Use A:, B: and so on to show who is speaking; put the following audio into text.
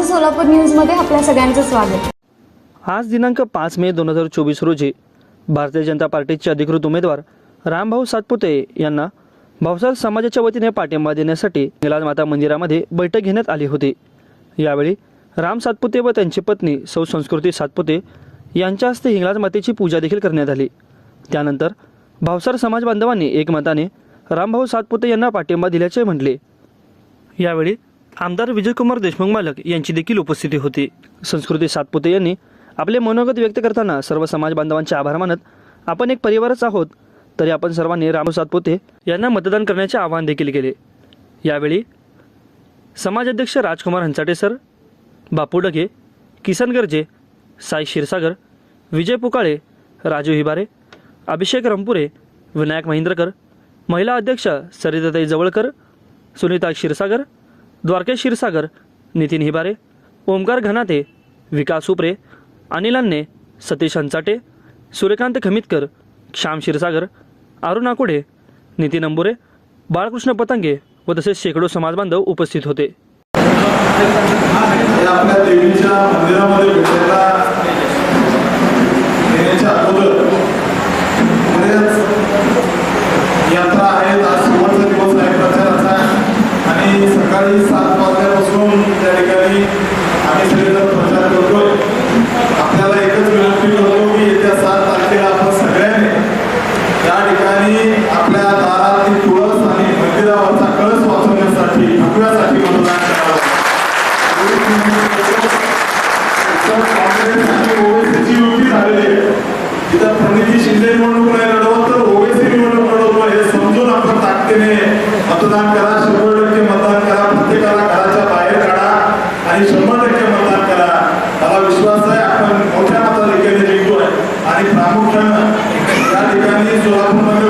A: माझं सोलापूर न्यूजमध्ये आपल्या सगळ्यांचं स्वागत.
B: आज दिनांक पाच मे दोन हजार चोवीस रोजी भारतीय जनता पार्टीचे अधिकृत उमेदवार रामभाऊ सातपुते यांना भावसार समाजाच्या वतीने पाठिंबा देण्यासाठी निलाजमाता मंदिरामध्ये बैठक घेण्यात आली होती. यावेळी राम सातपुते व त्यांची पत्नी सौ संस्कृती सातपुते यांच्या हस्ते हिंगलाज मातेची पूजा देखील करण्यात आली. त्यानंतर भावसार समाज बांधवांनी एकमताने रामभाऊ सातपुते यांना पाठिंबा दिल्याचे म्हटले. यावेळी आमदार विजयकुमार देशमुख मालक यांची देखील उपस्थिती होती. संस्कृती सातपुते यांनी आपले मनोगत व्यक्त करताना सर्व समाज बांधवांचे आभार मानत आपण एक परिवारच आहोत तरी आपण सर्वांनी रामू सातपुते यांना मतदान करण्याचे आवाहन देखील केले. यावेळी समाज अध्यक्ष राजकुमार हंचाटे सर बापू डगे किसन गर्जे साई क्षीरसागर विजय पुकाळे राजू हिबारे अभिषेक रंपुरे विनायक महिंद्रकर महिला अध्यक्ष सरिताताई जवळकर सुनीता क्षीरसागर द्वारकेश क्षीरसागर नितीन हिबारे ओमकार घनाते विकास उपरे अनिल अन्ने सतीश हंचाटे सूर्यकांत खमितकर श्याम क्षीरसागर अरुण आकुडे नितीन अंबुरे बाळकृष्ण पतंगे व तसेच शेकडो समाजबांधव उपस्थित होते.
C: आपल्या देवीच्या मंदिरामध्ये भेटायला येण्याच्या अगोदर यात्रा आहेत आज शेवटचा दिवस आहे प्रचाराचा आणि सकाळी सात वाजल्यापासून त्या ठिकाणी आम्ही सगळेजण प्रचार करतोय. आपल्याला एकच विनंती करतो की येत्या सात तारखेला आपण सगळ्यांनी त्या ठिकाणी आपल्या दारातली तुळस आणि मंदिरावरचा कळस वाचवण्यासाठी भगव्यासाठी मतदान करावं तर काँग्रेस आणि ओवेसीची युती झालेली आहे. तिथं प्रणिती शिंदे निवडणूक नाही लढवत तर ओवेसी निवडणूक लढवतो हे समजून आपण ताकदीने मतदान करा. आणि प्रामुख्यानं या ठिकाणी सोलापूरमध्ये उद्योग सोलापूरमध्ये